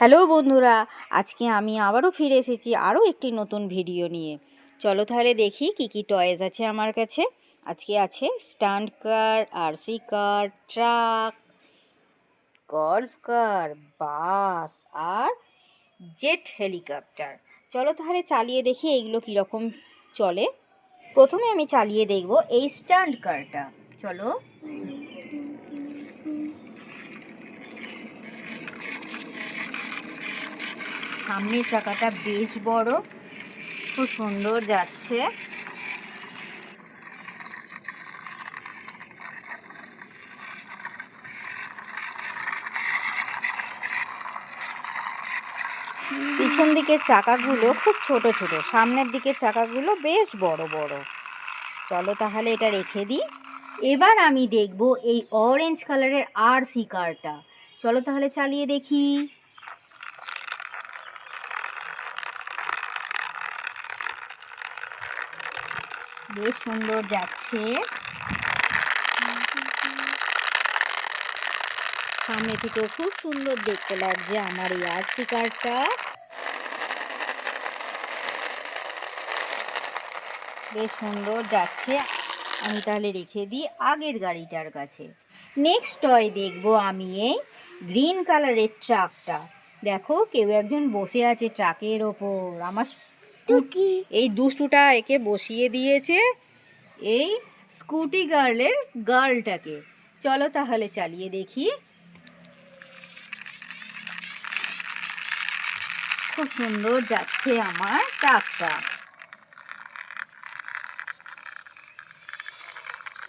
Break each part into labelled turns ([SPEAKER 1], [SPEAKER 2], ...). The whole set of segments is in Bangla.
[SPEAKER 1] হ্যালো বন্ধুরা, আজকে আমি আবারও ফিরে এসেছি আরও একটি নতুন ভিডিও নিয়ে। চলো তাহলে দেখি কি কি টয়েস আছে আমার কাছে। আজকে আছে stunt car RC car truck golf car bus আর জেট হেলিকপ্টার চলো তাহলে চালিয়ে দেখি এইগুলো কীরকম চলে। প্রথমে আমি চালিয়ে দেখব এই স্টান্ট কারটা চলো। সামনের চাকাটা বেশ বড়। খুব সুন্দর যাচ্ছে। পিছন দিকের চাকাগুলো খুব ছোট ছোট। সামনের দিকের চাকাগুলো বেশ বড় বড়। চলো তাহলে এটা রেখে দিই। এবার আমি দেখব এই অরেঞ্জ কালারের আর সি কারটা চলো তাহলে চালিয়ে দেখি। বেশ সুন্দর যাচ্ছে। সামনে থেকে খুব সুন্দর দেখতে লাগছে আমার এই আরসি কারটা বেশ সুন্দর যাচ্ছে। আমি তাহলে রেখে দিই আগের গাড়িটার কাছে। নেক্সট টয় দেখব আমি এই গ্রিন কালারের ট্রাকটা দেখো কেউ একজন বসে আছে ট্রাকের ওপর। আমার
[SPEAKER 2] টুকি
[SPEAKER 1] এই দুষ্টুটা একে বসিয়ে দিয়েছে এই স্কুটি গার্লের গার্লটাকে। চলো তাহলে চালিয়ে দেখি। খুব সুন্দর যাচ্ছে আমার ট্রাকটা।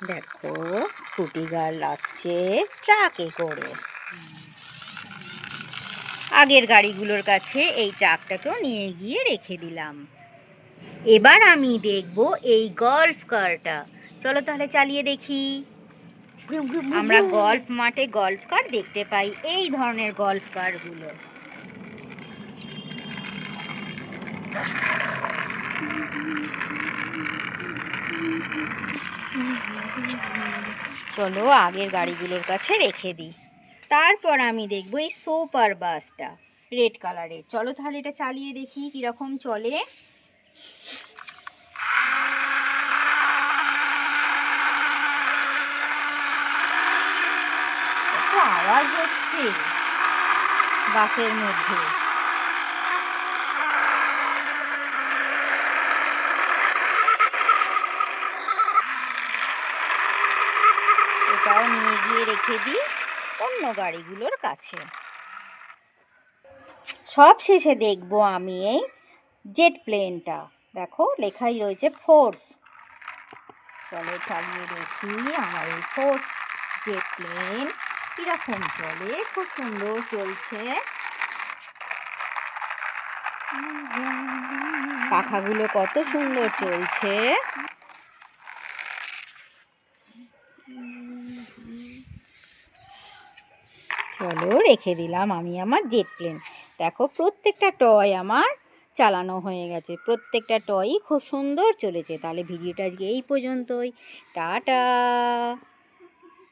[SPEAKER 1] দেখো স্কুটি গার্ল আসছে ট্রাকে করে। আগের গাড়িগুলোর কাছে এই ট্রাকটাকেও নিয়ে গিয়ে রেখে দিলাম। এবার আমি দেখব এই গল্ফ কারটা। চলো তাহলে চালিয়ে দেখি। আমরা গল্ফ মাঠে গল্ফ কার দেখতে পাই, এই ধরনের গল্ফ কারগুলো। চলো আগের গাড়িগুলোর কাছে রেখে দিই। তারপর আমি দেখব এই সোপার বাসটা, রেড কালারের। চলো তাহলে এটা চালিয়ে দেখি কীরকম চলে। আওয়াজ হচ্ছে বাসের মধ্যে। এটাও নিয়ে গিয়ে রেখে দিই। অন্য গাড়িগুলোর কাছে। সব শেষে দেখব আমি এই জেট প্লেনটা। দেখো, লেখাই রয়েছে ফোর্স। চলো চালিয়ে দেখি, আমার এই ফোর্স জেট প্লেন কীরকম চলে, খুব সুন্দর চলছে। পাখাগুলো কত সুন্দর চলছে। চলো রেখে দিলাম আমি আমার জেট প্লেন। দেখো প্রত্যেকটা টয় আমার চালানো হয়ে গেছে। প্রত্যেকটা টয়ই খুব সুন্দর চলেছে। তাহলে ভিডিওটা আজকে এই পর্যন্তই। টাটা!